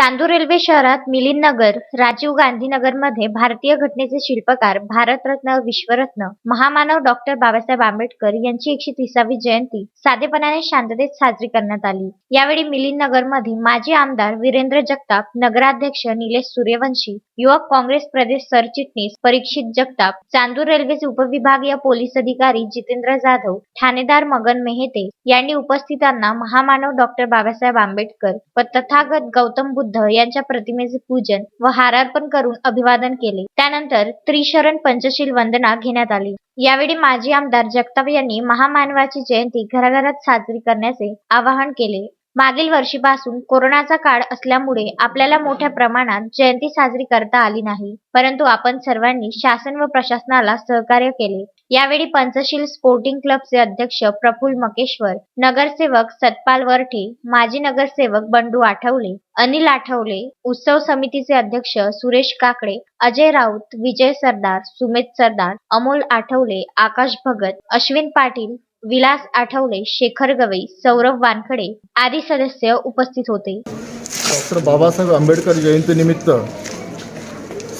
Chandur railway शहरात मिलिंद नगर राजीव गांधी नगरमध्ये भारतीय घटनेचे शिल्पकार भारतरत्न विश्वरत्न महामानव डॉक्टर बाबासाहेब आंबेडकर यांची एकशे तिसावी जयंती साधेपणाने शांततेत साजरी करण्यात आली. यावेळी मिलिंद नगरमध्ये माजी आमदार वीरेंद्र जगताप नगराध्यक्ष निलेश सूर्यवंशी युवक काँग्रेस प्रदेश सरचिटणीस परीक्षित जगताप चांदूर रेल्वेचे उपविभागीय पोलीस अधिकारी जितेंद्र जाधव ठाणेदार मगन मेहते यांनी उपस्थितांना महामानव डॉक्टर बाबासाहेब आंबेडकर व तथागत गौतम बुद्ध यांच्या प्रतिमेचे पूजन व हारार्पण करून अभिवादन केले. त्यानंतर त्रिशरण पंचशील वंदना घेण्यात आली. यावेळी माजी आमदार जगताप यांनी महामानवाची जयंती घराघरात साजरी करण्याचे आवाहन केले. मागील वर्षीपासून कोरोनाचा काळ असल्यामुळे आपल्याला मोठ्या प्रमाणात जयंती साजरी करता आली नाही. परंतु आपण सर्वांनी शासन व प्रशासनाला सहकार्य केले. यावेळी पंचशील स्पोर्टिंग क्लबचे अध्यक्ष प्रफुल्ल मकेश्वर नगरसेवक सतपाल वरठे माजी नगरसेवक बंडू आठवले अनिल आठवले उत्सव समितीचे अध्यक्ष सुरेश काकडे अजय राऊत विजय सरदार सुमेत सरदार अमोल आठवले आकाश भगत अश्विन पाटील विलास आठवले शेखर गवई सौरभ वानखडे आदी सदस्य उपस्थित होते. डॉक्टर बाबासाहेब आंबेडकर जयंतीनिमित्त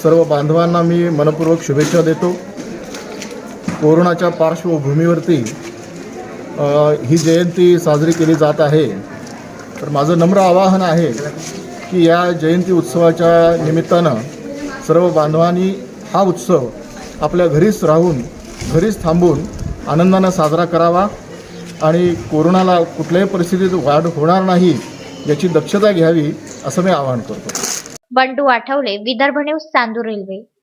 सर्व बांधवांना मी मनपूर्वक शुभेच्छा देतो. कोरोनाच्या पार्श्वभूमीवरती ही जयंती साजरी केली जात आहे. तर माझं नम्र आवाहन आहे की या जयंती उत्सवाच्या निमित्तानं सर्व बांधवांनी हा उत्सव आपल्या घरीच राहून घरीच थांबून आनंदानं साजरा करावा आणि कोरोनाला कुठल्याही परिस्थितीत वाढ होणार नाही याची दक्षता घ्यावी असं मी आवाहन करतो. Bandu Athawale Vidarbha news Chandur railway.